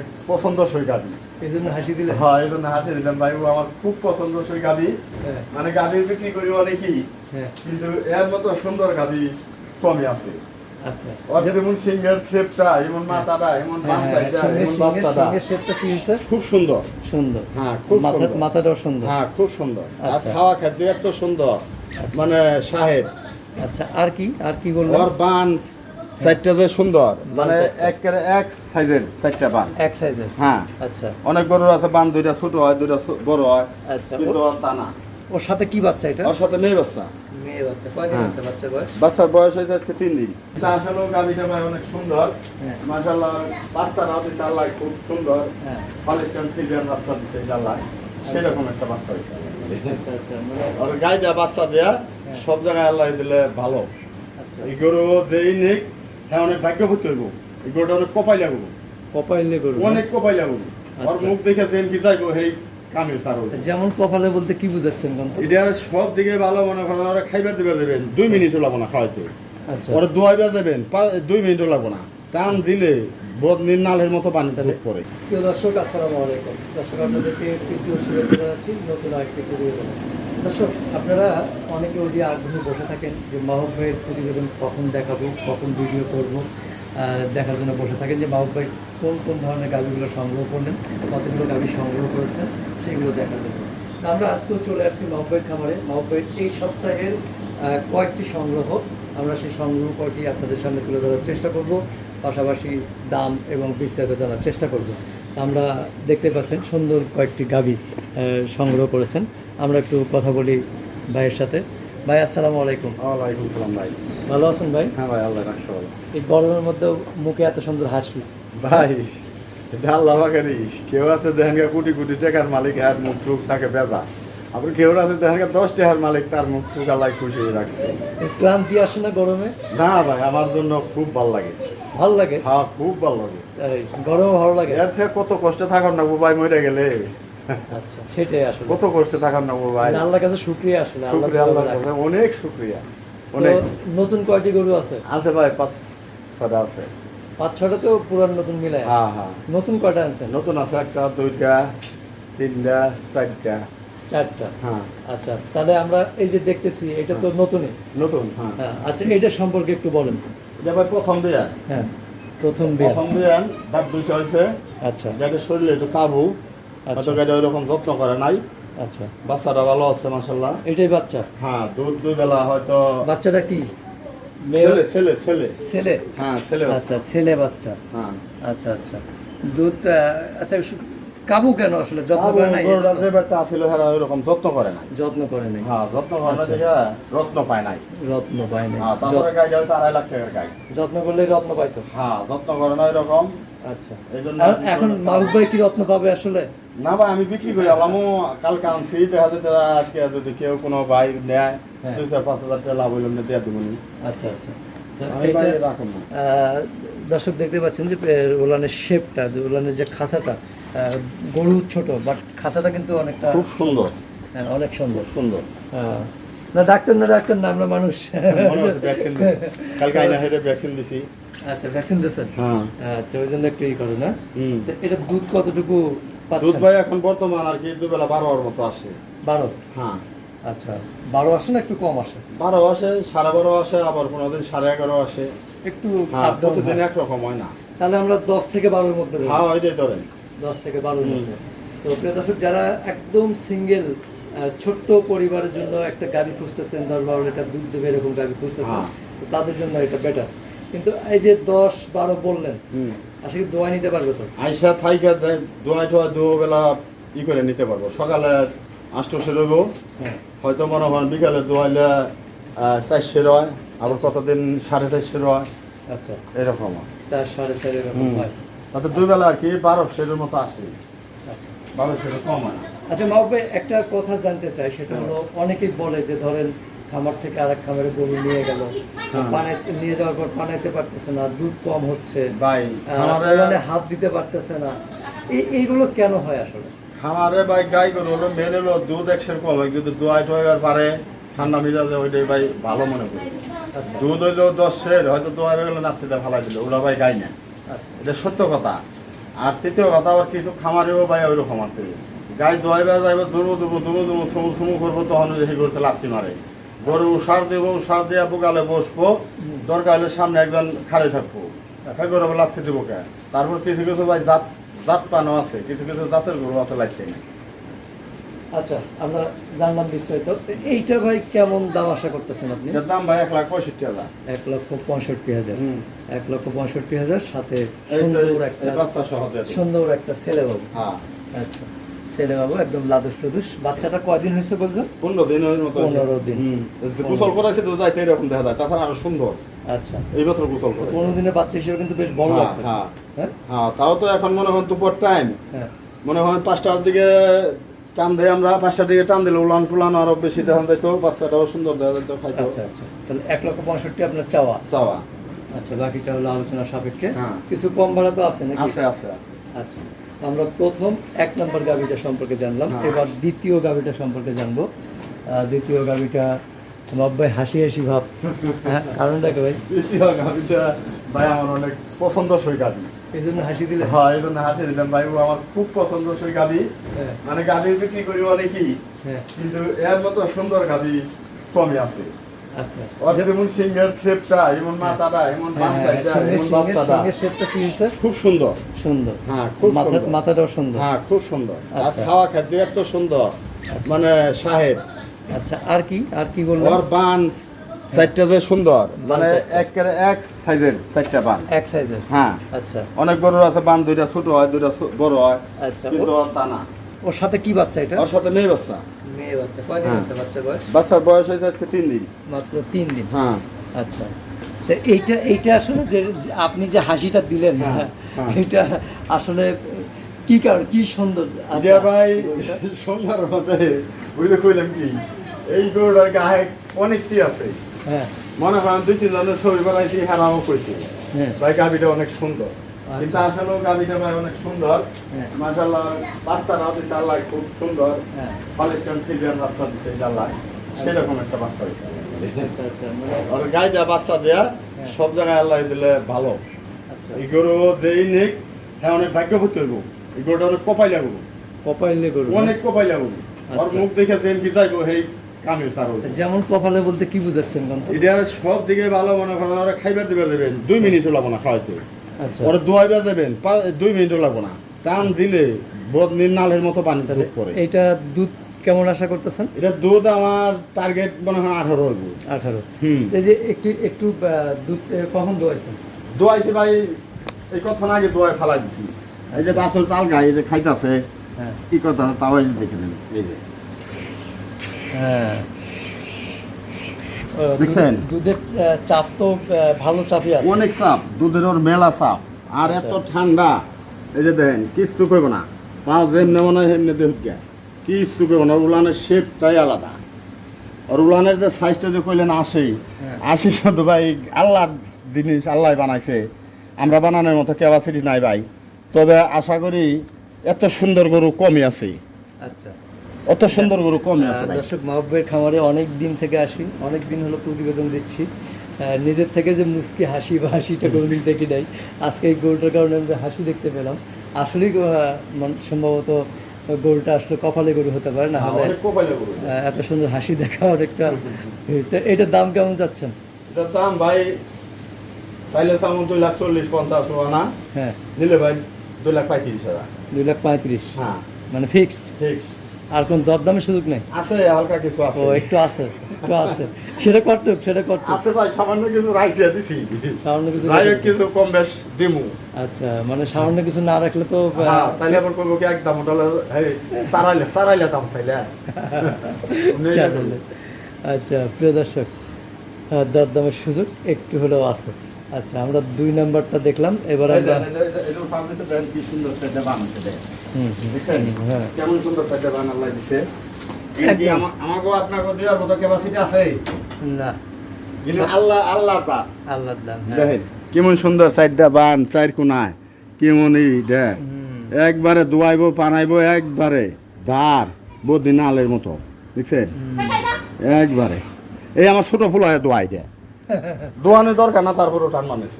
অনেক পছন্দসই গাবি। এই জন্য হাসি দিলেন? হ্যাঁ এই জন্য হাসি দিলাম ভাই ও আমার খুব পছন্দসই গাবি। হ্যাঁ। মানে গাবি বিক্রি করি অনেকই হ্যাঁ। কিন্তু এর মতো সুন্দর গাবি কমই আছে। আচ্ছা। খুব সুন্দর। সুন্দর। হ্যাঁ খুব সুন্দর। মাথাটাও সুন্দর। হ্যাঁ খুব সুন্দর। আর আচ্ছা। খাওয়া খাদ্য এত সুন্দর। মানে সাহেব। আচ্ছা আর কি আর কি ওর বান চারটা যে সুন্দর মানে। একের এক সাইজের চারটা বান। এক সাইজের? হ্যাঁ। আচ্ছা। অনেক গরুর আছে বান দুইটা ছোট হয় দুইটা বড় হয় আচ্ছা। কিন্তু ওর তা না। ওর সাথে কি বাচ্চা এটা? ওর সাথে মেয়ে বাচ্চা। মেয়ে বাচ্চা। কয়দিন হ্যাঁ। আছে বাচ্চার বয়স? বাচ্চার বয়স হয়েছে আজকে তিন দিন। আসলে গাভিটা ভাই অনেক সুন্দর। হ্যাঁ। মাসাল্লাহ বাচ্চারা দিচ্ছে আল্লাহ খুব সুন্দর। হ্যাঁ। হলিস্টান ফিজিয়ান বাচ্চা দিচ্ছে আল্লাহ। সেরকম একটা বাচ্চা হয়েছে। আচ্ছা আচ্ছা মানে আর গাই দেওয়া বাচ্চা দেয়া সব জায়গায় আল্লাহ দিলে ভালো। আচ্ছা। এই গরু যেই নিক হ্যাঁ অনেক ভাগ্যবতী হইব। এই গরুটা অনেক কপাই লাগবো কপাইলে গরু? অনেক কপাই লাগবো ওর আচ্ছা। মুখ দেখে যেন কি যাইবো সেই কামিল তার যেমন কপালে বলতে কি বুঝাচ্ছেন এটা সব দিকে ভালো মনে করেন ওরা খাইবার দিবার দেবেন। দুই মিনিটও লাগবো না খাওয়াইতে। আচ্ছা। ওরা দোয়াইবার দেবেন দুই মিনিটও লাগবো না। টান দিলে বোধ নির্নালের মতো পানি পড়ে। প্রিয় দর্শক আসসালামু আলাইকুম। দর্শক আপনাদেরকে তৃতীয় শুভেচ্ছা জানাচ্ছি। নতুন আরেকটি দর্শক, আপনারা অনেকে ওই যে আগ্রহে বসে থাকেন যে মাহবুব ভাইয়ের প্রতিবেদন কখন দেখাবো, কখন ভিডিও করব দেখার জন্য বসে থাকেন যে মাহবুব ভাই কোন কোন ধরনের গাভিগুলো সংগ্রহ করলেন, কতগুলো গাভি সংগ্রহ করেছেন, সেগুলো দেখার জন্য। আমরা আজকেও চলে আসছি মাহবুব ভাইয়ের খামারে। মাহবুব ভাইয়ের এই সপ্তাহের কয়েকটি সংগ্রহ, আমরা সেই সংগ্রহ কয়টি আপনাদের সামনে তুলে ধরার চেষ্টা করব, পাশাপাশি দাম এবং বিস্তারিত জানার চেষ্টা করব। আমরা দেখতে পাচ্ছেন সুন্দর কয়েকটি গাবি সংগ্রহ করেছেন। আমরা একটু কথা বলি ভাইয়ের সাথে। ভাই আসসালামু আলাইকুম। ওয়ালাইকুম সালাম ভাই। ভালো আছেন ভাই? হ্যাঁ ভাই আল্লাহ রাখছো এই গরমের মধ্যেও মুখে এত সুন্দর হাসি। ভাই আল্লাহ বাগারি কেউ আছে দেখেন কোটি কোটি টাকার মালিক আর মুখ চুখ থাকে বেজা। আবার কেউ আছে দেখেন দশ টাকার মালিক তার মুখ চুখ আল্লাহ খুশি রাখছে। ক্লান্তি আসে না গরমে? না ভাই আমার জন্য খুব ভালো লাগে। ভালো লাগে? হ্যাঁ খুব ভালো লাগে। গরমে ভালো লাগে। এর থেকে কত কষ্টে থাকার না ভাই মরে গেলে। আচ্ছা সেটাই আসলে। কত কষ্টে থাকার না ভাই। আল্লাহর কাছে শুক্রিয়া আসলে আল্লাহ আল্লাহর কাছে অনেক শুক্রিয়া অনেক। নতুন কয়টি গরু আছে? আছে ভাই পাঁচ ছটা আছে। পাঁচ ছটা তো পুরান নতুন মিলায় হ্যাঁ হ্যাঁ। নতুন কয়টা আনছেন? নতুন আছে একটা দুইটা তিনটা চারটা। চারটা? হ্যাঁ। আচ্ছা তাহলে আমরা এই যে দেখতেছি এটা তো নতুনই? নতুন হ্যাঁ। হ্যাঁ আচ্ছা এটা সম্পর্কে একটু বলেন। এটা ভাই প্রথম বিয়া হ্যাঁ প্রথম বিয়া প্রথম বিয়ান দাঁত দুইটা হয়েছে। আচ্ছা। গাড়ি শরীরে একটু কাবু হয়তো গাড়ি ওইরকম যত্ন করে নাই। আচ্ছা। বাচ্চাটা ভালো আছে মাসাল্লাহ এটাই বাচ্চা? হ্যাঁ দুধ দুই বেলা হয়তো বাচ্চাটা কি? ছেলে? ছেলে ছেলে। ছেলে? হ্যাঁ ছেলে আচ্ছা ছেলে বাচ্চা। হ্যাঁ। আচ্ছা আচ্ছা। দুধ আচ্ছা কাবু কেন আসলে? যত্ন করে নাই? গরুটা যে বাড়িতে আসিল হেরা ওইরকম যত্ন করে যত্ন করে নাই। হ্যাঁ যত্ন করে না আচ্ছা। দেখে রত্ন পায় নাই। রত্ন পায় নাই। হ্যাঁ তারপরে গাড়ি হয়তো আড়াই লাখ টাকার গাড়ি যত্ন করলে রত্ন পাইতো হ্যাঁ যত্ন করে না এরকম আচ্ছা। এখন মাহবুব ভাই কি রত্ন পাবে আসলে? না ভাই আমি বিক্রি করি আলামও কালকে আনছি দেখা যেতে আজকে যদি কেউ কোনো ভাই নেয় হ্যাঁ। দুই চার পাঁচ হাজার টাকা লাভ হইলাম না দেওয়া দেবনি আচ্ছা আচ্ছা। দর্শক দেখতে পাচ্ছেন যে আহ, উলানের শেপটা উলানের যে খাঁচাটা গরু ছোট বাট খাঁচাটা কিন্তু অনেকটা খুব সুন্দর। হ্যাঁ, অনেক সুন্দর। সুন্দর। হ্যাঁ। না ডাক্তার না ডাক্তার না আমরা মানুষ। ভ্যাকসিন কালকে আইনা হেঁটে ভ্যাকসিন দিছি। আচ্ছা ভ্যাকসিন দিয়েছেন? হ্যাঁ। আচ্ছা ওই জন্য একটু ই করে না। এটা দুধ কতটুকু দুধ ভাই এখন বর্তমান আর কি দুবেলা বারোর মতো আসে। বারো? হ্যাঁ। আচ্ছা বারো আসে না একটু কম আসে? বারো আসে সাড়ে বারো আসে আবার কোনোদিন সাড়ে এগারো আসে। একটু হ্যাঁ প্রতিদিন হয়। একরকম হয় না। তাহলে আমরা দশ থেকে বারোর মধ্যে। হ্যাঁ ওইটাই ধরেন। দশ থেকে বারোর মধ্যে। তো প্রিয় দর্শক যারা একদম সিঙ্গেল ছোট্ট পরিবারের জন্য একটা গাড়ি খুঁজতেছেন দশ বারো লিটার দুধ দেবে এরকম গাড়ি খুঁজতেছেন হ্যাঁ। তাদের জন্য এটা বেটার কিন্তু এই যে দশ বারো বললেন হুম। আসলে দোয়া নিতে পারবে তো? আইসা থাইকা দোয়া টোয়া দুবেলা ই করে নিতে পারব। সকালে আষ্টশো রইব। হ্যাঁ। হয়তো মনে হয় বিকালে দোয়াইলে চারশো রয় আবার কতদিন সাড়ে চারশো রয় আচ্ছা। এরকম চার সাড়ে চার এরকম হয়। তাতে দুই বেলা আর কি বারোশোর মতো আসে। আচ্ছা। বারোশোর কম হয়। আচ্ছা মাহবুব ভাই একটা কথা জানতে চাই সেটা হলো অনেকেই বলে যে ধরেন খামার থেকে আরেক খামারে গরু নিয়ে গেল। হ্যাঁ। পানাইতে নিয়ে যাওয়ার পর পানাইতে পারতেছে না দুধ কম হচ্ছে। হাত দিতে পারতেছে না। এই এইগুলো কেন হয় আসলে? খামারে ভাই গাই গরু হলো মেন হলো দুধ একশের কম হয় কিন্তু দোয়াই টোয়াইবার পারে ঠান্ডা মিজাজে ওইটাই ভাই ভালো মনে করি। আচ্ছা। দুধ হইল দশের হয়তো দোয়াই গেলে নাতিটা ফালাই দিল ওরা ভাই গাই না। আচ্ছা। এটা সত্য কথা। আর তৃতীয় কথা আবার কিছু খামারেও ভাই ওইরকম আছে। গাই দোয়াইবা যাইবা দুমু দুমু দুমু দুমু সুমু সুমু করব তখন সেই করতে লাত্তি মারে। গরু সার দেবো সার দিয়া পোকালে বসবো। দরকার হলে সামনে একজন খাড়ে থাকব। হ্যাঁ গরু লাত্তি দেবো কে? তারপর কিছু কিছু ভাই জাত জাত পানো আছে কিছু কিছু জাতের গরু আছে লাগছে না আচ্ছা আমরা জানলাম বিস্তারিত। এইটা ভাই কেমন দাম আশা করতেছেন আপনি? দাম ভাই এক লাখ পঁয়ষট্টি হাজার। এক লক্ষ পঁয়ষট্টি হাজার। এক লক্ষ পঁয়ষট্টি হাজার সাথে সুন্দর একটা। সুন্দর একটা ছেলে বাবু। হ্যাঁ। আচ্ছা। ছেলে বাবু একদম লাদুস লুদুস বাচ্চাটা কয়দিন হয়েছে বলছো পনেরো মতো পনেরো দিন। গোসল করাইছে তো যাইতে এরকম দেখা যায়। তাছাড়া আরও সুন্দর। আচ্ছা। এই বছর গোসল করে পনেরো দিনের বাচ্চা হিসেবে কিন্তু বেশ বড় হ্যাঁ, হ্যাঁ। হ্যাঁ? হ্যাঁ তাও তো এখন মনে হয় দুপুর টাইম হ্যাঁ। মনে হয় পাঁচটার দিকে টান দেয় আমরা পাঁচটার দিকে টান দিলে উলান টুলান আরও বেশি দেখা যাইতো বাচ্চাটাও সুন্দর দেখা খাইতো। আচ্ছা আচ্ছা। তাহলে এক লক্ষ পঁয়ষট্টি আপনার চাওয়া? চাওয়া। আচ্ছা বাকিটা হলো আলোচনা সাপেক্ষে। কিছু কম ভাড়া তো আছে নাকি? আছে আছে আচ্ছা। তো আমরা প্রথম এক নম্বর গাভিটা সম্পর্কে জানলাম হ্যাঁ। এবার দ্বিতীয় গাভিটা সম্পর্কে জানব। দ্বিতীয় গাভিটা নব্বই হাসি হাসি ভাব। হ্যাঁ কারণটা কি ভাই। দ্বিতীয় গাভিটা ভাই আমার অনেক পছন্দসই গাভি। এই জন্য হাসি দিলে হ্যাঁ এই জন্য হাসি দিলাম ভাই ও আমার খুব পছন্দসই গাভি। হ্যাঁ। মানে গাভি বিক্রি করি অনেকই হ্যাঁ। কিন্তু এর মতো সুন্দর গাভি কমই আছে। আচ্ছা। ওর যেমন সিংহের শেপটা এমন মাথাটা এমন হ্যাঁ, বাচ্চাটা সঙ্গে এমন সঙ্গে বাচ্চাটা। সঙ্গে শেপটা কি হয়েছে? খুব সুন্দর। সুন্দর। হ্যাঁ খুব মাথাটাও সুন্দর। হ্যাঁ খুব সুন্দর। আর আচ্ছা। খাওয়া খাদ্য এত সুন্দর। মানে সাহেব। আচ্ছা আর কি আর কি বললাম ওর বান চারটা যে সুন্দর। মানে। এক সাইজের চারটা বান। এক সাইজের? হ্যাঁ। আচ্ছা। অনেক বড় আছে বান দুইটা ছোট হয় দুইটা বড় হয়। আচ্ছা। কিন্তু ও- ওর তা না। ওর সাথে কি বাচ্চা এটা? ওর সাথে মেয়ে বাচ্চা। মেয়ে বাচ্চা। কয়দিন হ্যাঁ। আছে বাচ্চার বয়স? বাচ্চার বয়স হয়েছে আজকে তিন দিন। মাত্র তিন দিন? হ্যাঁ। আচ্ছা। এইটা এইটা আসলে যে আপনি যে হাসিটা দিলেন হ্যাঁ, হ্যাঁ। এটা আসলে কি কারণ কি সুন্দর আচ্ছা, ভাই। সুন্দর মতে বুঝলে কইলাম কি এই গরুটার গায়ে অনেকটি আছে। হ্যাঁ। মনে হয় দুই তিন জনের ছবি বানাইছি হারাও কইছি। হ্যাঁ। ভাই গাবিটা অনেক সুন্দর। কিন্তু আচ্ছা। আসলে গাবিটা ভাই অনেক সুন্দর। হ্যাঁ। মাশাআল্লাহ বাচ্চারা দিছে আল্লাহ খুব সুন্দর। হ্যাঁ। পালিস্টান ফিজিয়ান বাচ্চা দিছে আল্লাহ। সেরকম একটা বাচ্চা হইছে। আচ্ছা আচ্ছা মানে আর গায়ে দেওয়া বাচ্চা দেয়া হ্যাঁ। সব জায়গায় আল্লাহ দিলে ভালো। আচ্ছা। এই গরু যেই নিক হ্যাঁ অনেক ভাগ্যবতী হইব। এই গরুটা অনেক কপাইলা গরু। কপালে গরু অনেক কপাইলা গরু। ওর আচ্ছা। মুখ দেখে যেন কি যাইব সেই কামে তার যেমন কপালে বলতে কি বুঝাচ্ছেন এটা সব দিকে ভালো মনে করেন ওরা খাইবার দিবার দেবেন। দুই মিনিট লাগবো না খাওয়াইতে আচ্ছা। ওরা দোয়াইবার দেবেন দুই মিনিটও লাগবো না। টান দিলে বোধ নালের মতো পানি দুধ পরে এইটা দুধ কেমন আশা করতেছেন? এটা দুধ আমার টার্গেট মনে হয় আঠারো আঠারো। হুম। এই যে একটু একটু দুধ কখন দোয়াইছেন? দোয়াইছি ভাই এই কথা আগে দোয়াই ফালাই দিছি। এই যে বাসর তাল গাই যে খাইতাছে হ্যাঁ। কি কথা তাও দেখে নেন এই যে। হ্যাঁ। দেখছেন? দুধের চাপ তো ভালো চাপই আছে। অনেক চাপ দুধের ওর মেলা চাপ। আর এত ঠান্ডা এই যে দেখেন কিচ্ছু করব না। পা যেমনি মনে হয় সেমনি দেহ কিচ্ছু করব না উলানের শেপটাই আলাদা। আর উলানের যে সাইজটা যে কইলেন আসে হ্যাঁ। আসি শুধু ভাই আল্লাহর জিনিস আল্লাহ বানাইছে। আমরা বানানোর মতো ক্যাপাসিটি নাই ভাই। তবে আশা করি এত সুন্দর গরু কমই আছে। আচ্ছা। অত সুন্দর গরু কমই আছে দর্শক মাহবের খামারে অনেক দিন থেকে আসি অনেক দিন হলো প্রতিবেদন দিচ্ছি। আহ, নিজের থেকে যে মুসকি হাসি বা হাসিটা কোনোদিন দেখি নাই আজকে এই গরুটার কারণে আমরা হাসি দেখতে পেলাম। আসলেই সম্ভবত গরুটা আসলে কপালে গরু হতে পারে না হ্যাঁ, হলে। গরু। এত সুন্দর হাসি দেখা অনেকটা। এটার দাম কেমন যাচ্ছেন এটার দাম ভাই চাইলে সামন দুই লাখ চল্লিশ পঞ্চাশ আনা হ্যাঁ। নিলে ভাই দুই লাখ পঁয়ত্রিশ হাজার। দুই লাখ পঁয়ত্রিশ। হ্যাঁ। মানে ফিক্সড ঠিক আর কোন দরদামের সুযোগ নেই? আছে হালকা কিছু আছে। ও একটু আছে একটু আছে। সেটা করতে সেটা করতে আছে ভাই সামান্য কিছু রাইখে দিছি। সামান্য কিছু রেখে কিছু কম বেশ দিমু। আচ্ছা মানে সামান্য কিছু না রাখলে তো হ্যাঁ তাইলে আবার করব কি একদম ওটা সারাইলে সারাইলে দাম চাইলে। আচ্ছা প্রিয় দর্শক দরদামের সুযোগ একটু হলেও আছে। আচ্ছা আমরা দুই নাম্বারটা দেখলাম। এবার আমরা দেন, দেন কি সুন্দর দেন। হুম, হ্যাঁ। কেমন সুন্দর দিছে। আমাকেও আপনাকে দেওয়ার মতো ক্যাপাসিটি আছে। না। কিন্তু আল্লাহ আল্লাহ তার আল্লাহর দাম হ্যাঁ। কেমন সুন্দর সাইডটা বান চার কোনায়। কেমন এই দেখ হুম, একবারে দোয়াইবো পানাইবো একবারে ধার বদি নালের মতো। দেখছেন? একবারে। এই আমার ছোট ফুল হয় দোয়াই দেয়। দোয়ানোর দরকার না তারপরও টান মানেছে